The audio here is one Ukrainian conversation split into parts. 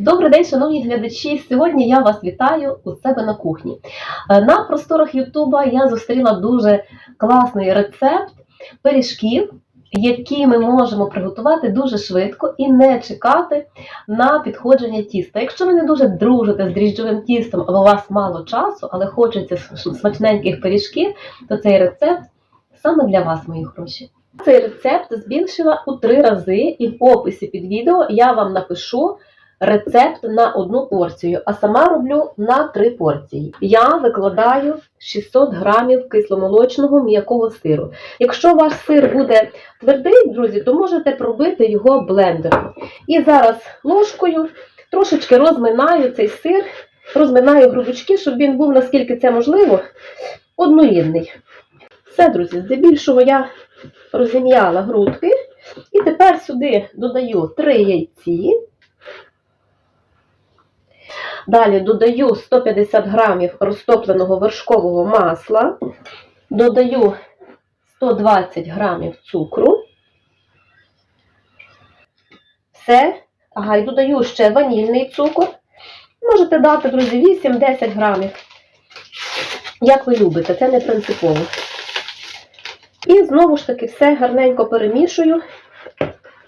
Добрий день, шановні глядачі. Сьогодні я вас вітаю у себе на кухні. Е, На просторах Ютуба я зустріла дуже класний рецепт пиріжків, які ми можемо приготувати дуже швидко і не чекати на підходження тіста. Якщо ви не дуже дружите з дріжджовим тістом, або у вас мало часу, але хочеться смачненьких пиріжків, то цей рецепт саме для вас, мої гроші. Цей рецепт збільшила у три рази, і в описі під відео я вам напишу рецепт на одну порцію, а сама роблю на три порції. Я викладаю 600 грамів кисломолочного м'якого сиру. Якщо ваш сир буде твердий, друзі, то можете пробити його блендером. І зараз ложкою трошечки розминаю цей сир, розминаю грудочки, щоб він був, наскільки це можливо, однорідний. Все, друзі, здебільшого я розім'яла грудки. І тепер сюди додаю 3 яйці. Далі додаю 150 грамів розтопленого вершкового масла, додаю 120 грамів цукру. Все. Ага, і додаю ще ванільний цукор. Можете дати, друзі, 8-10 грамів. Як ви любите, це не принципово. І знову ж таки все гарненько перемішую,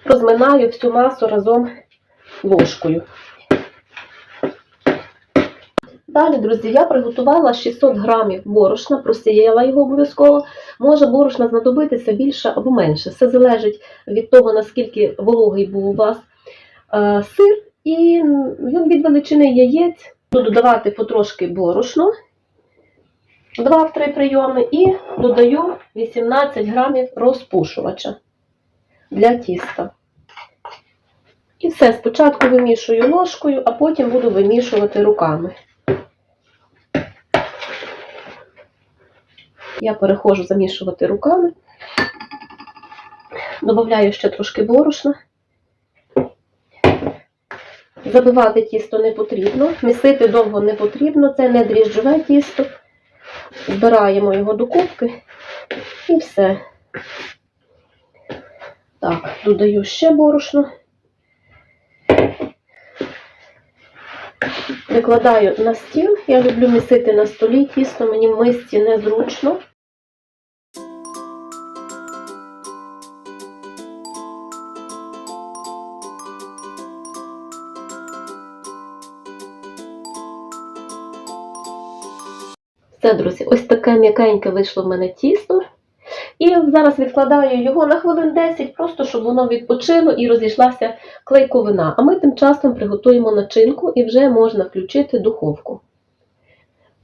розминаю всю масу разом ложкою. Далі, друзі, я приготувала 600 грамів борошна, просіяла його обов'язково. Може борошна знадобитися більше або менше. Все залежить від того, наскільки вологий був у вас е, сир, і від величини яєць буду додавати потрошки борошно. 2-3 прийоми і додаю 18 грамів розпушувача для тіста. І все, спочатку вимішую ложкою, а потім буду вимішувати руками. Я переходжу замішувати руками, додаю ще трошки борошна. Забивати тісто не потрібно, місити довго не потрібно, це не дріжджове тісто. Збираємо його до кубки і все. Так, додаю ще борошно. Викладаю на стіл. Я люблю місити на столі тісто, мені в мисці незручно. Все, друзі, ось таке м'якеньке вийшло в мене тісто. І зараз відкладаю його на хвилин 10, просто щоб воно відпочило і розійшлася клейковина. А ми тим часом приготуємо начинку і вже можна включити духовку.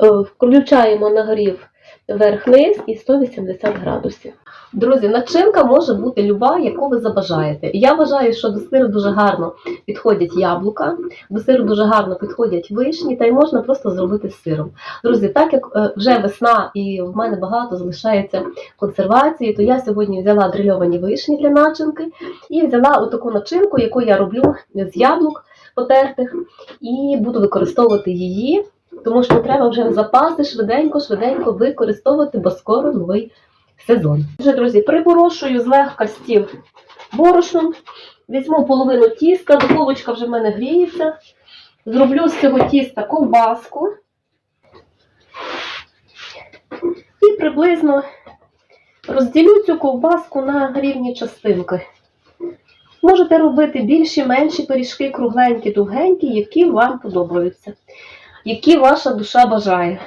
Е, Включаємо нагрів верх-низ і 180 градусів. Друзі, начинка може бути люба, яку ви забажаєте. Я вважаю, що до сиру дуже гарно підходять яблука, до сиру дуже гарно підходять вишні, та й можна просто зробити з сиром. Друзі, так як е, вже весна і в мене багато залишається консервації, то я сьогодні взяла дрильовані вишні для начинки і взяла отаку начинку, яку я роблю з яблук потертих, і буду використовувати її. Тому що треба вже запаси швиденько-швиденько використовувати, бо скоро новий сезон. Отже, друзі, припорошую злегка стіл борошном, візьму половину тіста, духовочка вже в мене гріється. Зроблю з цього тіста ковбаску. І приблизно розділю цю ковбаску на рівні частинки. Можете робити більші, менші пиріжки, кругленькі, довгенькі, які вам подобаються які ваша душа бажає.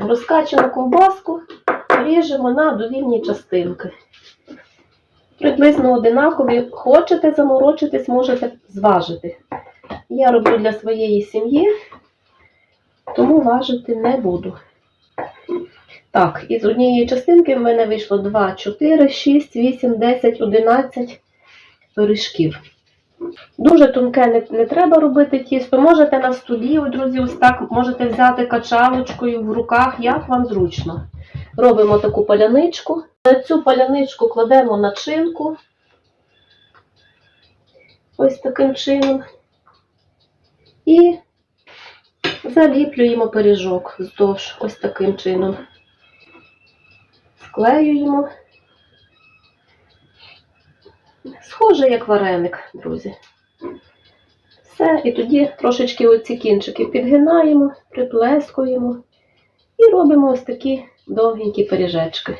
Розкачану ковбаску ріжемо на довільні частинки. Приблизно одинакові. Хочете заморочитись, можете зважити. Я роблю для своєї сім'ї, тому важити не буду. Так, із однієї частинки в мене вийшло 2, 4, 6, 8, 10, 11 пиріжків. Дуже тонке не, не треба робити тісто. Можете на столі, друзі, ось так можете взяти качалочкою в руках, як вам зручно. Робимо таку паляничку. На цю паляничку кладемо начинку. Ось таким чином. І заліплюємо пиріжок вздовж ось таким чином. Склеюємо. Схоже, як вареник, друзі. Все, і тоді трошечки оці кінчики підгинаємо, приплескуємо і робимо ось такі довгенькі пиріжечки.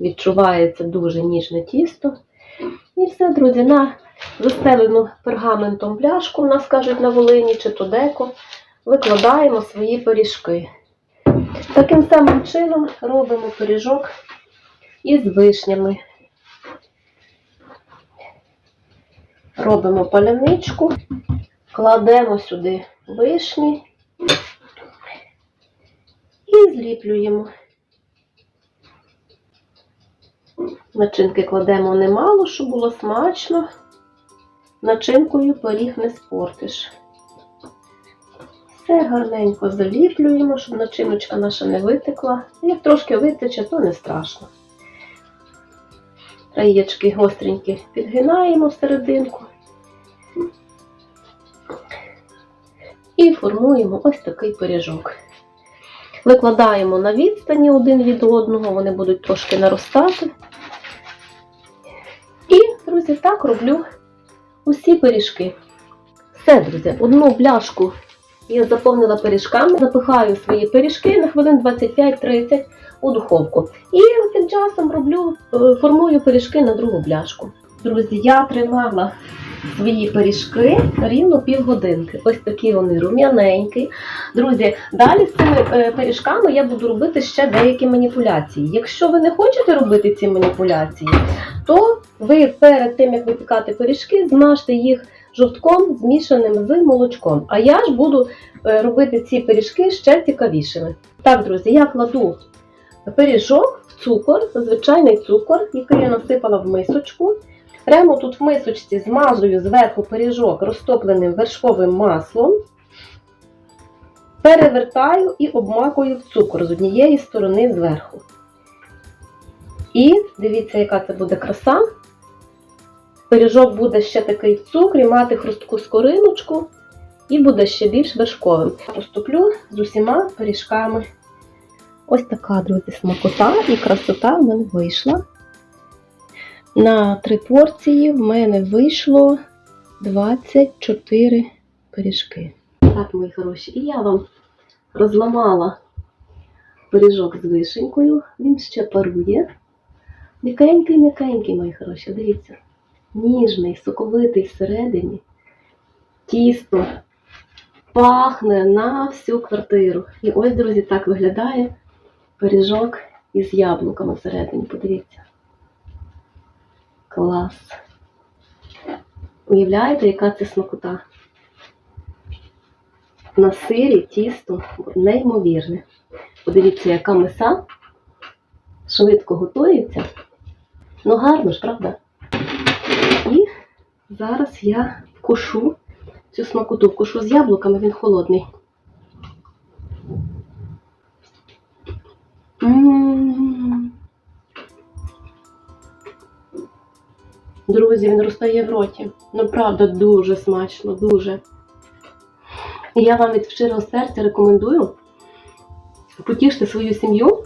Відчувається дуже ніжне тісто. І все, друзі, на застелену пергаментом пляшку, у нас кажуть на Волині чи то деко, викладаємо свої пиріжки. Таким самим чином робимо пиріжок із вишнями. Робимо паляничку, кладемо сюди вишні і зліплюємо. Начинки кладемо немало, щоб було смачно. Начинкою пиріг не спортиш. Все гарненько заліплюємо, щоб начиночка наша не витекла. Як трошки витече, то не страшно. Яєчки гостренькі підгинаємо всерединку. І формуємо ось такий пиріжок. Викладаємо на відстані один від одного, вони будуть трошки наростати. І, друзі, так роблю усі пиріжки. Все, друзі, одну пляшку я заповнила пиріжками, запихаю свої пиріжки на хвилин 25-30 у духовку. І тим часом роблю, е, формую пиріжки на другу пляшку. Друзі, я тримала свої пиріжки рівно півгодинки. Ось такі вони рум'яненькі. Друзі, далі з цими е, пиріжками я буду робити ще деякі маніпуляції. Якщо ви не хочете робити ці маніпуляції, то ви перед тим, як випікати пиріжки, змажте їх жовтком змішаним з молочком. А я ж буду е, робити ці пиріжки ще цікавішими. Так, друзі, я кладу пиріжок в цукор, звичайний цукор, який я насипала в мисочку. Прямо тут в мисочці змазую зверху пиріжок розтопленим вершковим маслом, перевертаю і обмакую в цукор з однієї сторони зверху. І дивіться, яка це буде краса. Пиріжок буде ще такий в цукрі, мати хрустку скориночку і буде ще більш вершковим. Поступлю з усіма пиріжками. Ось така, друзі, смакота і красота в мене вийшла. На три порції в мене вийшло 24 пиріжки. Так, мої хороші, і я вам розламала пиріжок з вишенькою. Він ще парує. М'якенький, м'якенький, мої хороші, дивіться. Ніжний, соковитий всередині. Тісто пахне на всю квартиру. І ось, друзі, так виглядає пиріжок із яблуками всередині. Подивіться. Клас. Уявляєте, яка це смакота? На сирі тісто неймовірне. Подивіться, яка миса швидко готується. Ну гарно ж, правда? Зараз я вкушу цю смакоту. Вкушу з яблуками, він холодний. Друзі, він розтає в роті. Ну, правда, дуже смачно, дуже. І я вам від щирого серця рекомендую потішити свою сім'ю,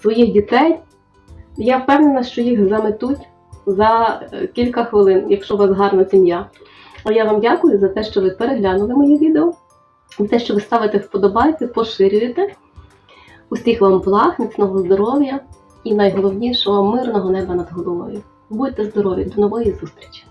своїх дітей. Я впевнена, що їх заметуть за е, кілька хвилин, якщо у вас гарна сім'я. А я вам дякую за те, що ви переглянули моє відео, за те, що ви ставите вподобайки, поширюєте. Усіх вам благ, міцного здоров'я і найголовнішого мирного неба над головою. Будьте здорові, до нової зустрічі!